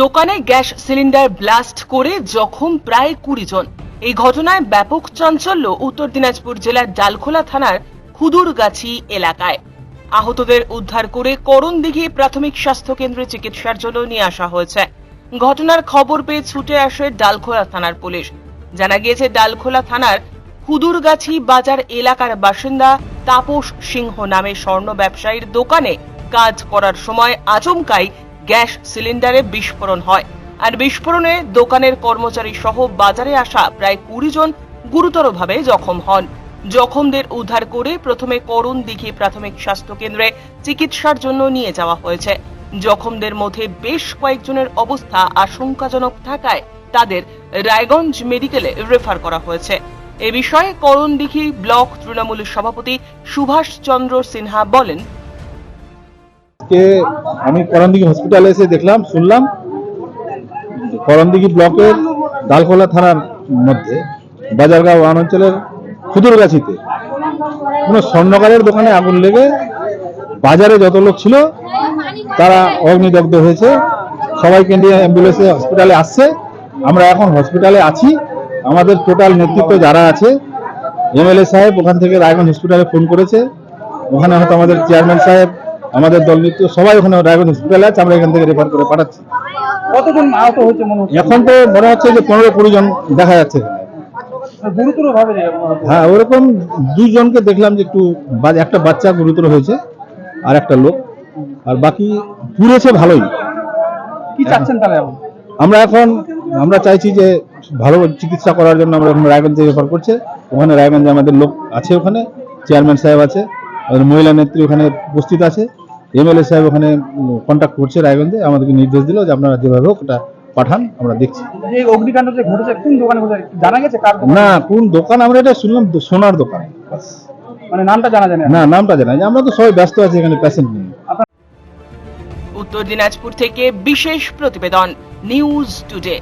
দোকানে gas cylinder blast করে জখম প্রায় কুড়ি জন। এই ঘটনায় ব্যাপক চাঞ্চল্য উত্তর দিনাজপুর জেলার ডালখোলা থানার খুদুরগাছি এলাকায়। আহতদের উদ্ধার করে করণদিঘি প্রাথমিক স্বাস্থ্য কেন্দ্রে চিকিৎসার জন্য নিয়ে আসা হয়েছে। ঘটনার খবর পেয়ে ছুটে আসে ডালখোলা থানার পুলিশ। জানা গিয়েছে, ডালখোলা থানার খুদুরগাছি বাজার এলাকার বাসিন্দা তাপস সিংহ নামে স্বর্ণ ব্যবসায়ীর দোকানে কাজ করার সময় আচমকাই গ্যাস সিলিন্ডারে বিস্ফোরণ হয়। আর বিস্ফোরণে দোকানের কর্মচারী সহ বাজারে আসা প্রায় কুড়ি জন গুরুতরভাবে জখম হন। জখমদের উদ্ধার করে প্রথমে করুণ দিঘি প্রাথমিক স্বাস্থ্য কেন্দ্রে চিকিৎসার জন্য নিয়ে যাওয়া হয়েছে। জখমদের মধ্যে বেশ কয়েকজনের অবস্থা আশঙ্কাজনক থাকায় তাদের রায়গঞ্জ মেডিকেলে রেফার করা হয়েছে। এ বিষয়ে করণদিঘি ব্লক তৃণমূলের সভাপতি সুভাষ চন্দ্র সিনহা বলেন আমি করণদিঘি হসপিটালে এসে দেখলাম, শুনলাম করণদিঘি ব্লকের ডালখোলা থানার মধ্যে বাজারগাঁও ওয়ান অঞ্চলের খুদুরগাছিতে কোনো স্বর্ণকারের দোকানে আগুন লেগে বাজারে যত লোক ছিল, তারা অগ্নিদগ্ধ হয়েছে। সবাইকে নিয়ে অ্যাম্বুলেন্সে হসপিটালে আসছে। আমরা এখন হসপিটালে আছি। আমাদের টোটাল নেতৃত্ব যারা আছে এমএলএ সাহেব ওখান থেকে রায়গঞ্জ হসপিটালে ফোন করেছে। ওখানে হয়তো আমাদের চেয়ারম্যান সাহেব আমাদের দল নেতৃত্ব সবাই ওখানে রায়গঞ্জ হসপিটালে আছে আমরা এখান থেকে রেফার করে পাঠাচ্ছি। কতজন আহত হয়েছে মনে হচ্ছে? এখন তো মনে হচ্ছে যে পনেরো কুড়ি জন দেখা যাচ্ছে। গুরুতর ভাবে হ্যাঁ ওরকম দুজনকে দেখলাম যে একটু একটা বাচ্চা গুরুতর হয়েছে আর একটা লোক। আর বাকি পুড়েছে ভালোই। কি চাচ্ছেন তাহলে আমরা এখন আমরা চাইছি যে ভালো চিকিৎসা করার জন্য আমরা এখন রায়গঞ্জে রেফার করছে। ওখানে রায়গঞ্জে আমাদের লোক আছে ওখানে চেয়ারম্যান সাহেব আছে আমাদের মহিলা নেত্রী ওখানে উপস্থিত আছে। এমএলএ সাহেব ওখানে কন্ট্যাক্ট করছে রায়গঞ্জে আমাদেরকে নির্দেশ দিল যে আপনারা যেভাবে হোক ওটা পাঠান আমরা দেখছি। যে অগ্নিকাণ্ড যে ঘটেছে কোন দোকানে ঘটেছে জানা গেছে কার না কোন দোকান আমরা এটা শুনলাম সোনার দোকান। মানে নামটা জানা যায় না। না নামটা জানাই আমরা তো সবাই ব্যস্ত আছি এখানে পেশেন্ট নিয়ে। উত্তর দিনাজপুর থেকে বিশেষ প্রতিবেদন নিউজ টুডে